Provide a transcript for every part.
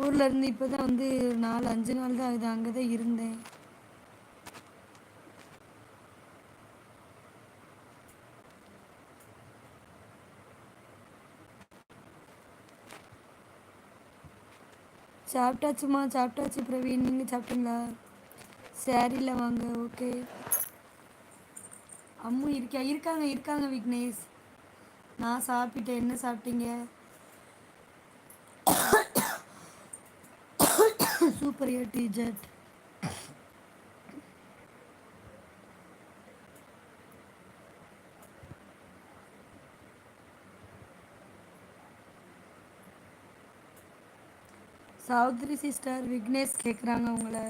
ஊரில் இருந்து இப்போ தான் வந்து நாலு அஞ்சு நாள் தான் ஆகுது. அங்கே தான் இருந்தேன். சாப்பிட்டாச்சுமா? சாப்பிட்டாச்சு பிரவீன். நீங்கள் சாப்பிட்டீங்களா? சேரீயில் வாங்க. ஓகே அம்மு இருக்கியா? இருக்காங்க இருக்காங்க விக்னேஷ். நான் சாப்பிட்டேன். என்ன சாப்பிட்டீங்க? சூப்பர் ஏ டிஜெட் சௌத்ரி சிஸ்டர் விக்னேஷ் கேட்குறாங்க உங்களை.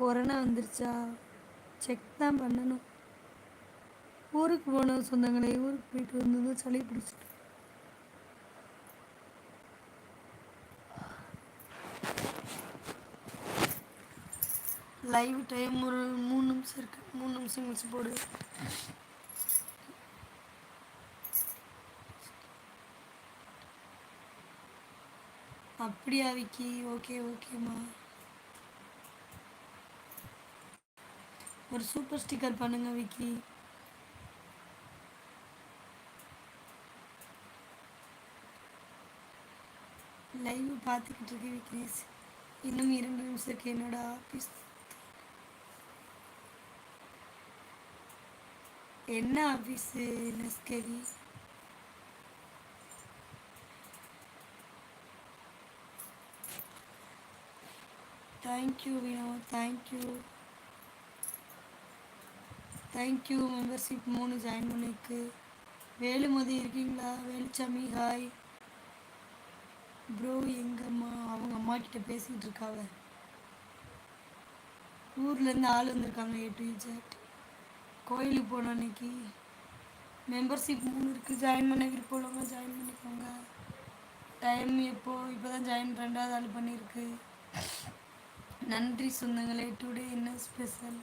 கொரோனா வந்துருச்சா? செக் தான் பண்ணணும். ஊருக்கு போனோம் சொந்தங்களே ஊருக்கு போயிட்டு வந்தது சளி பிடிச்சிட்டு. லைவ் டைம் ஒரு மூணு நிமிஷம் இருக்கு. மூணு நிமிஷம் கழிச்சு போடு. அப்படியா விக்கி? ஓகே ஓகேம்மா ஒரு சூப்பர் ஸ்டிக்கர் பண்ணுங்க விக்கி. லைவ் பார்த்துக்கிட்டு இருக்கேன் விக்னேஷ் இன்னும் இரண்டு நிமிஷம் இருக்கு. என்னோட ஆஃபீஸ் என்ன office நஸ்கரி thank you Vino thank you thank you membership மூணு ஜாயின் பண்ணிருக்கு. வேலுமதி இருக்கீங்களா? வேலுச்சாமி ஹாய் ப்ரோ எங்கம்மா அவங்க அம்மா கிட்ட பேசிகிட்டு இருக்காவ ஊர்லேருந்து ஆள் வந்திருக்காங்க ஏ டு ஜெட் கோயிலுக்கு போனோம் இன்னைக்கு மெம்பர்ஷிப் மூணு இருக்குது ஜாயின் பண்ண விருப்பம் ஜாயின் பண்ணிக்கோங்க. டைம் எப்போ? இப்போ தான் ஜாயின் ரெண்டாவது ஆள் பண்ணியிருக்கு நன்றி சொந்தங்களே டுடே என்ன ஸ்பெஷல்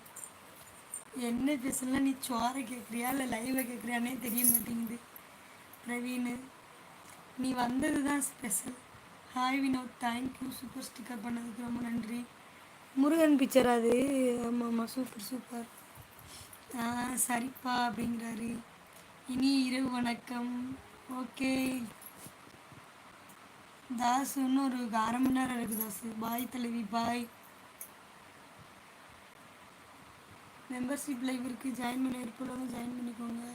என்ன ஸ்பெஷல்னா நீ சோறை கேட்குறியா? இல்லை லைவை கேட்குறியானே தெரிய மாட்டேங்குது. பிரவீன் நீ வந்தது தான் special hi Vinod thank you super sticker பண்ணதுக்கு ரொம்ப நன்றி. முருகன் பிக்சர் அது. ஆமாம் ஆமாம் சூப்பர் சூப்பர் சரிப்பா அப்படிங்கிறாரு. இனி இரவு வணக்கம். ஓகே. தாஸ் இன்னும் ஒரு அரை மணி நேரம் இருக்குது தாஸ் பாய் தலைவி பாய் மெம்பர்ஷிப் லைவ் இருக்குது ஜாயின் பண்ண விருப்பம் ஜாயின் பண்ணிக்கோங்க.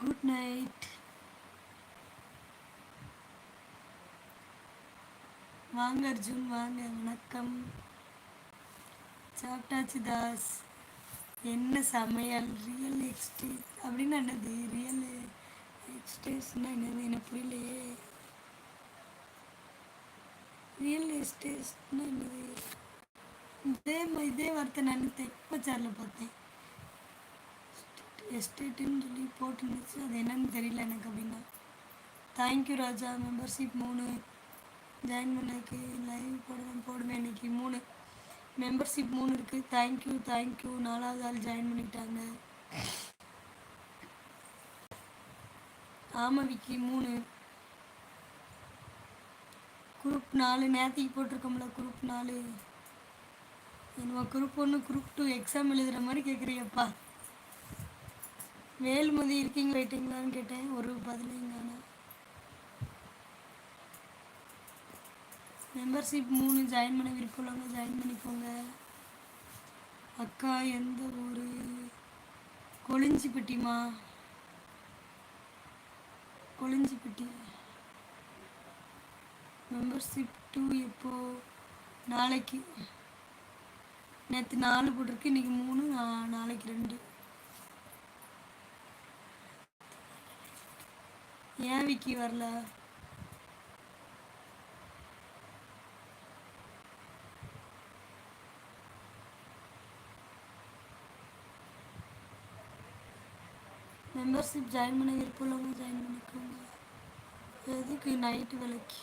குட் நைட் வாங்க அர்ஜுன் வாங்க. வணக்கம். சாப்பிட்டாச்சு தாஸ். என்ன சமையல்? ரியல் எக்ஸ்டேஸ் அப்படின்னு என்னது? ரியல் எக்ஸ்டேஸ்னால் என்னது? எனக்கு புரியலையே. ரியல் எஸ்டேஸ்னால் என்னது? இதே இதே வார்த்தை நான் தெப்பச்சாரில் பார்த்தேன். எஸ்டேட்டுன்னு சொல்லி போட்டுருந்துச்சு. அது என்னன்னு தெரியல எனக்கு அப்படின்னா. Thank you Raja. மெம்பர்ஷிப் மூணு. ஜாயின் பண்ணதுக்கு லைவ் போடுவேன் போடுவேன் இன்னைக்கு மூணு. மெம்பர்ஷிப் மூணு இருக்குது தேங்க்யூ தேங்க்யூ நாலாவது ஆள் ஜாயின் பண்ணிட்டாங்க ஆமாம் விக்கி மூணு. குரூப் நாலு. நேரத்துக்கு போட்டிருக்கோம்ல குரூப் நாலு. என்னவோ குரூப் ஒன்று குரூப் டூ எக்ஸாம் எழுதுகிற மாதிரி கேட்குறியப்பா வேல்மதி இருக்கீங்க ரைட்டிங்களான்னு கேட்டேன். ஒரு பதினைங்க மெம்பர்ஷிப் மூணு ஜாயின் பண்ண விருப்பம் உள்ளவங்க ஜாயின் பண்ணிக்கோங்க. அக்கா எந்த ஊர்? கொளிஞ்சிப்பட்டிமா கொளிஞ்சிப்பட்டி மெம்பர்ஷிப் டூ எப்போ? நாளைக்கு. நேற்று நாலு போட்டிருக்கு இன்னைக்கு மூணு நா- நாளைக்கு ரெண்டு. ஏன் விக்கி வரல? மெம்பர்ஷிப் ஜாயின் பண்ண விருப்பம் உள்ளவங்க ஜாயின் பண்ணிக்கோங்க. எதுக்கு நைட்டு விலைக்கு